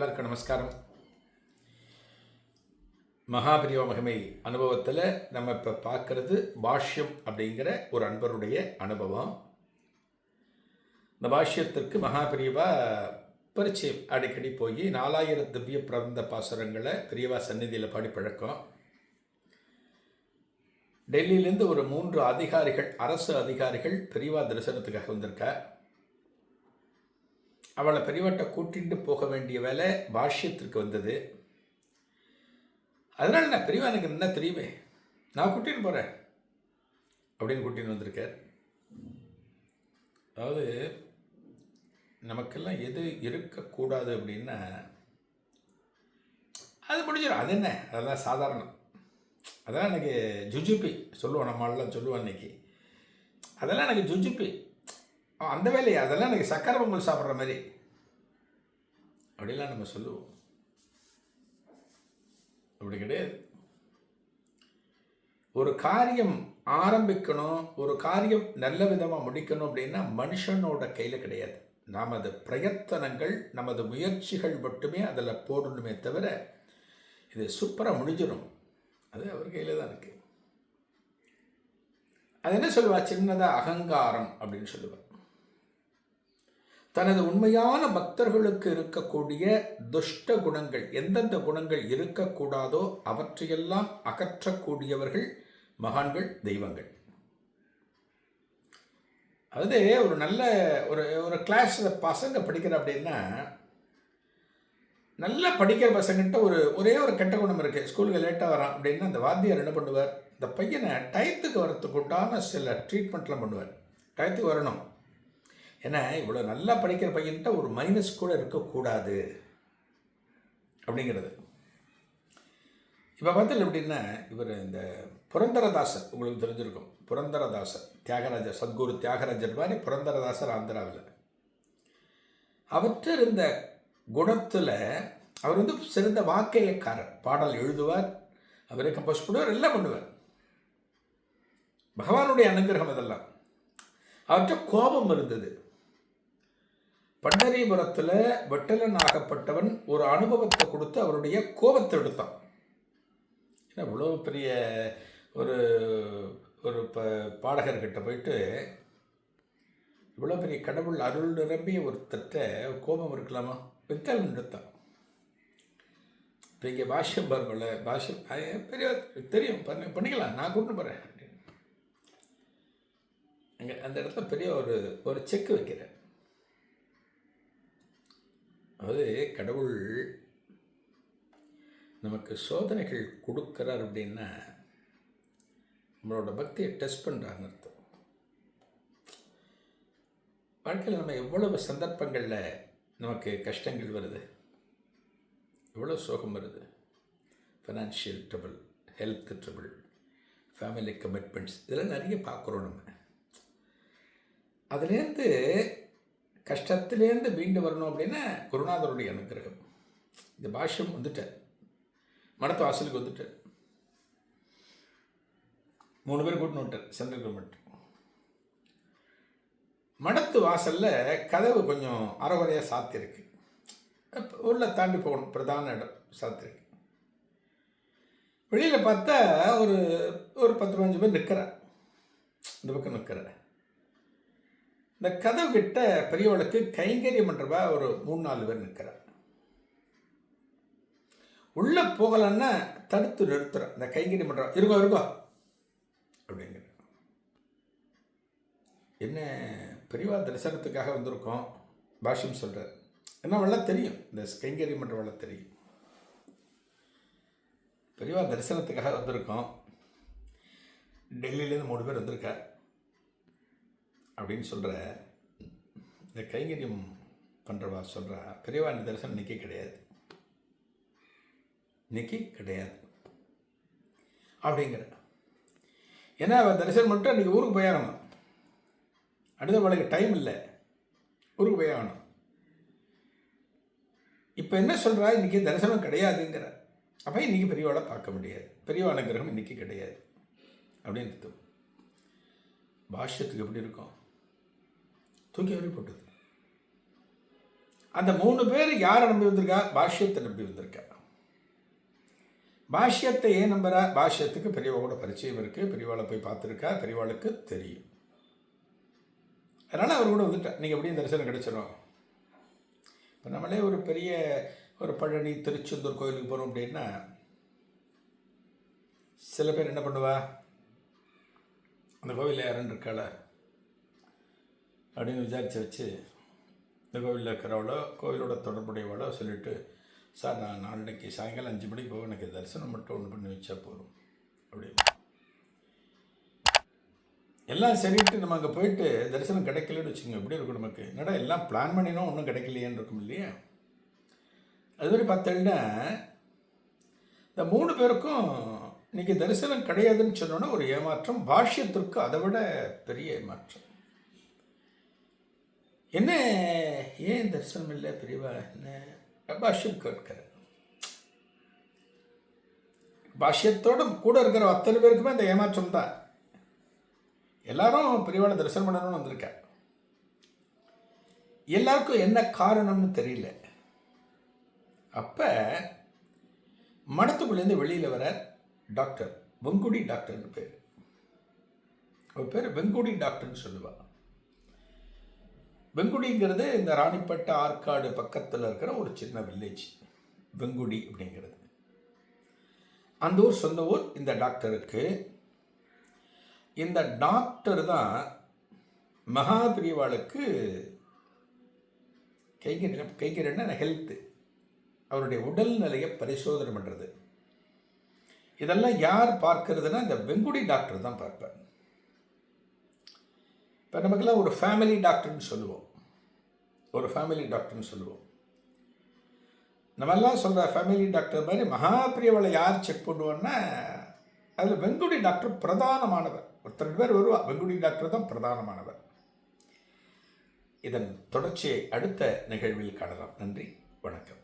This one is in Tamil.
எல்லாருக்கும் நமஸ்காரம். மகாபிரிவ மகிமை அனுபவத்தில் நம்ம இப்போ பார்க்கறது பாஷ்யம் அப்படிங்கிற ஒரு அன்பருடைய அனுபவம். இந்த பாஷ்யத்திற்கு மகாபிரிவா பரிச்சயம் அடிக்கடி போய் நாலாயிரம் திவ்ய பிறந்த பாசுரங்களை பெரியவா சந்நிதியில் பாடி பழக்கம். டெல்லியிலேருந்து ஒரு மூன்று அதிகாரிகள் அரசு அதிகாரிகள் பெரியவா தரிசனத்துக்காக வந்திருக்கா. அவளை பெரியவாட்ட கூட்டிட்டு போக வேண்டிய வேலை பாஷ்யத்திற்கு வந்தது. அதனால் நான் பெரியவா எனக்கு என்ன தெரியுமே. நான் கூட்டின்னு போகிறேன் அப்படின்னு கூட்டின்னு வந்திருக்கார். அதாவது நமக்கெல்லாம் எது இருக்கக்கூடாது அப்படின்னா அது முடிஞ்சிடும். அது என்ன? அதெல்லாம் சாதாரணம். அதெல்லாம் எனக்கு ஜுஜுப்பி சொல்லுவோம் நம்மளாம் சொல்லுவோம் அன்னைக்கு. அதெல்லாம் எனக்கு ஜுஜுப்பி அந்த வேலையை? அதெல்லாம் எனக்கு சக்கரை பொங்கல் சாப்பிட்ற மாதிரி. அப்படிலாம் நம்ம சொல்லுவோம். அப்படி கிடையாது. ஒரு காரியம் ஆரம்பிக்கணும் ஒரு காரியம் நல்ல விதமாக முடிக்கணும் அப்படின்னா மனுஷனோட கையில் கிடையாது. நமது பிரயத்தனங்கள் நமது முயற்சிகள் மட்டுமே அதில் போடணுமே தவிர இது சூப்பராக முடிஞ்சிடும் அது அவர் கையில் தான் இருக்குது அது என்ன சொல்லுவா? சின்னதாக அகங்காரம் அப்படின்னு சொல்லுவார் தனது உண்மையான பக்தர்களுக்கு இருக்கக்கூடிய துஷ்ட குணங்கள் எந்தெந்த குணங்கள் இருக்கக்கூடாதோ அவற்றையெல்லாம் அகற்றக்கூடியவர்கள் மகான்கள் தெய்வங்கள். அதாவது ஒரு நல்ல ஒரு ஒரு கிளாஸில் பசங்க படிக்கிற அப்படின்னா நல்லா படிக்கிற பசங்கிட்ட ஒரு ஒரே ஒரு கெட்ட குணம் இருக்குது ஸ்கூலுக்கு லேட்டாக வரான் அப்படின்னா அந்த வாத்தியார் என்ன பண்ணுவார்? இந்த பையனை டயத்துக்கு வரத்துக்கு உண்டான சில ட்ரீட்மெண்ட்லாம் பண்ணுவார். டயத்துக்கு வரணும். ஏன்னா இவ்வளோ நல்லா படிக்கிற பையன்கிட்ட ஒரு மைனஸ் கூட இருக்கக்கூடாது அப்படிங்கிறது. இப்போ பார்த்தல எப்படின்னா இவர் இந்த புரந்தரதாசர் உங்களுக்கு தெரிஞ்சிருக்கும். புரந்தரதாசர் தியாகராஜர் சத்குரு தியாகராஜர் மாதிரி புரந்தரதாசர் ஆந்திராவில். அவற்ற இருந்த குணத்தில் அவர் வந்து சிறந்த வாக்கையக்காரர். பாடல் எழுதுவார் அவரை கம்போஸ் பண்ணுவார் எல்லாம் பண்ணுவார். பகவானுடைய அனுகிரகம் இதெல்லாம். அவற்ற கோபம் இருந்தது. பண்டரிபுரத்தில் வெட்டலன் ஆகப்பட்டவன் ஒரு அனுபவத்தை கொடுத்து அவருடைய கோபத்தை எடுத்தான். ஏன்னா இவ்வளோ பெரிய ஒரு ஒரு ப பாடகர்கிட்ட போயிட்டு இவ்வளோ பெரிய கடவுள் அருள் நிரம்பிய ஒருத்தட்ட கோபம் இருக்கலாமா? வெட்டலன் எடுத்தான் இப்போ இங்கே பாஷ்யம் பாருங்கள பாஷ்யம் பெரிய தெரியும். பண்ணி பண்ணிக்கலாம். நான் கூட்டு போகிறேன் அப்படின்னு அங்கே அந்த இடத்துல பெரிய ஒரு ஒரு செக் வைக்கிறேன் அதாவது கடவுள் நமக்கு சோதனைகள் கொடுக்குறார் அப்படின்னா நம்மளோட பக்தியை டெஸ்ட் பண்ணுறாருன்னு அர்த்தம். வாழ்க்கையில் நம்ம எவ்வளவு சந்தர்ப்பங்களில் நமக்கு கஷ்டங்கள் வருது? எவ்வளோ சோகம் வருது? Financial trouble health trouble family commitments இதெல்லாம் நிறைய பார்க்குறோம் நம்ம. அதுலேருந்து கஷ்டத்துலேருந்து மீண்டு வரணும் அப்படின்னா குருநாதருடைய அனுகிரகம் இந்த பாஷ்யம் வந்துட்டார். மடத்து வாசலுக்கு வந்துட்டார். மூணு பேர் கூட்டின்னு விட்டார் சென்ட்ரல் கவர்மெண்ட் மடத்து வாசலில் கதவு கொஞ்சம் அறகுறையாக சாத்தியிருக்கு உள்ளே தாண்டி போகணும் பிரதான இடம் சாத்தியிருக்கு வெளியில் பார்த்தா ஒரு ஒரு பத்து பதினஞ்சு பேர் நிற்கிறேன் இந்த பக்கம் நிற்கிறேன் இந்த கதவு கிட்ட பெரியவளுக்கு கைங்கரியம் பண்ணுறவா ஒரு மூணு நாலு பேர் நிற்கிறார் உள்ளே போகலன்னா தடுத்து நிறுத்துறோம் இந்த கைங்கரி பண்ணுறோம் இருக்கோ இருக்கோ அப்படிங்கிற என்ன பெரியவா தரிசனத்துக்காக வந்திருக்கோம் பாஷ்யம் சொல்கிறார் என்ன வெள்ளம் தெரியும்? இந்த கைங்கரி மன்ற வெள்ளம் தெரியும். பெரியவா தரிசனத்துக்காக வந்திருக்கோம். டெல்லியிலேருந்து மூணு பேர் வந்திருக்கார். அப்படின்னு சொல்கிற இந்த கைங்கரியம் பண்ணுறவா சொல்கிறா பெரியவா இந்த தரிசனம் நிற்க கிடையாது. இன்னைக்கு கிடையாது. அப்படிங்கிற. ஏன்னா அவன் தரிசனம் மட்டும் அன்றைக்கி ஊருக்கு போயாகணும் அடுத்த வேலைக்கு டைம் இல்லை. ஊருக்கு போயாகணும் இப்போ என்ன சொல்கிறா இன்றைக்கி தரிசனம் கிடையாதுங்கிற. அப்போ இன்றைக்கி பெரியவாளை பார்க்க முடியாது? பெரியவா கிரகம் இன்றைக்கி கிடையாது. அப்படின்னு அர்த்தம். பாஷ்யத்துக்கு எப்படி இருக்கும்? தூக்கி வரி போட்டது. அந்த மூணு பேர் யாரை நம்பி வந்திருக்கா? பாஷ்யத்தை நம்பி வந்திருக்கா. பாஷ்யத்தை ஏன் நம்புறா? பாஷ்யத்துக்கு பெரியவாளோட பரிச்சயம் இருக்குது பெரியவாளை போய் பார்த்துருக்கா? பெரியவாளுக்கு தெரியும். அதனால் அவர் கூட வந்துட்டார். நீங்கள் எப்படியும் தரிசனம் கிடைச்சிடும் இப்போ நம்மளே ஒரு பெரிய ஒரு பழனி திருச்செந்தூர் கோயிலுக்கு போகிறோம் அப்படின்னா சில பேர் என்ன பண்ணுவா? அந்த கோவிலில் யாருன்னு இருக்காள? அப்படின்னு விசாரித்து வச்சு இந்த கோவிலில் இருக்கிறவளோ கோவிலோட தொடர்புடையவளோ சொல்லிட்டு சார் நான் நாளைக்கு சாயங்காலம் அஞ்சு மணிக்கு போக எனக்கு தரிசனம் மட்டும் ஒன்று பண்ணி வச்சா போதும். அப்படின்னு. எல்லாம் சரிட்டு நம்ம அங்கே போயிட்டு தரிசனம் கிடைக்கலன்னு வச்சுக்கோங்க எப்படி இருக்கும் நமக்கு? என்னடா எல்லாம் பிளான் பண்ணினோம் ஒன்றும் கிடைக்கலையேன்னு இருக்கும் இல்லையா? அது மாதிரி பார்த்தீங்கன்னா இந்த மூணு பேருக்கும் இன்னைக்கு தரிசனம் கிடையாதுன்னு சொன்னோன்னா ஒரு ஏமாற்றம் பாஷ்யத்திற்கு அதை விட பெரிய ஏமாற்றம். என்ன ஏன் தரிசனம் இல்லை பெரியவா என்ன பாஷ்யம் கேட்கிறேன் பாஷ்யத்தோடு கூட இருக்கிற அத்தனை பேருக்குமே அந்த ஏமாற்றம் தான். எல்லாரும் பெரியவாளை தரிசனம் பண்ணணும்னு வந்திருக்கேன். எல்லாருக்கும் என்ன காரணம்னு தெரியல. அப்போ மடத்துக்குள்ளேருந்து வெளியில் வர டாக்டர் வெங்குடி டாக்டர்னு பேர். ஒரு பேர் வெங்குடி டாக்டர்னு சொல்லுவாள் வெங்குடிங்கிறது இந்த ராணிப்பேட்டை ஆற்காடு பக்கத்தில் இருக்கிற ஒரு சின்ன வில்லேஜ் வெங்குடி அப்படிங்கிறது. அந்த ஊர் சொந்த ஊர் இந்த டாக்டருக்கு இந்த டாக்டர் தான் மகாபிரிவாளுக்கு கைகிற கைங்கரின்னா ஹெல்த்து அவருடைய உடல்நிலையை பரிசோதனை பண்ணுறது இதெல்லாம் யார் பார்க்கறதுன்னா இந்த வெங்குடி டாக்டர் தான் பார்ப்பார். இப்போ நமக்கெல்லாம் ஒரு ஃபேமிலி டாக்டர்னு சொல்லுவோம். ஒரு ஃபேமிலி டாக்டர்னு சொல்லுவோம். நம்மெல்லாம் சொல்கிற ஃபேமிலி டாக்டர் மாதிரி மகாபிரியவளை யார் செக் பண்ணுவோன்னா அதில் வெங்குடி டாக்டர் பிரதானமானவர். ஒருத்தர் பேர் வருவா வெங்குடி டாக்டர் தான் பிரதானமானவர். இதன் தொடர்ச்சியை அடுத்த நிகழ்வில் காணலாம். நன்றி வணக்கம்.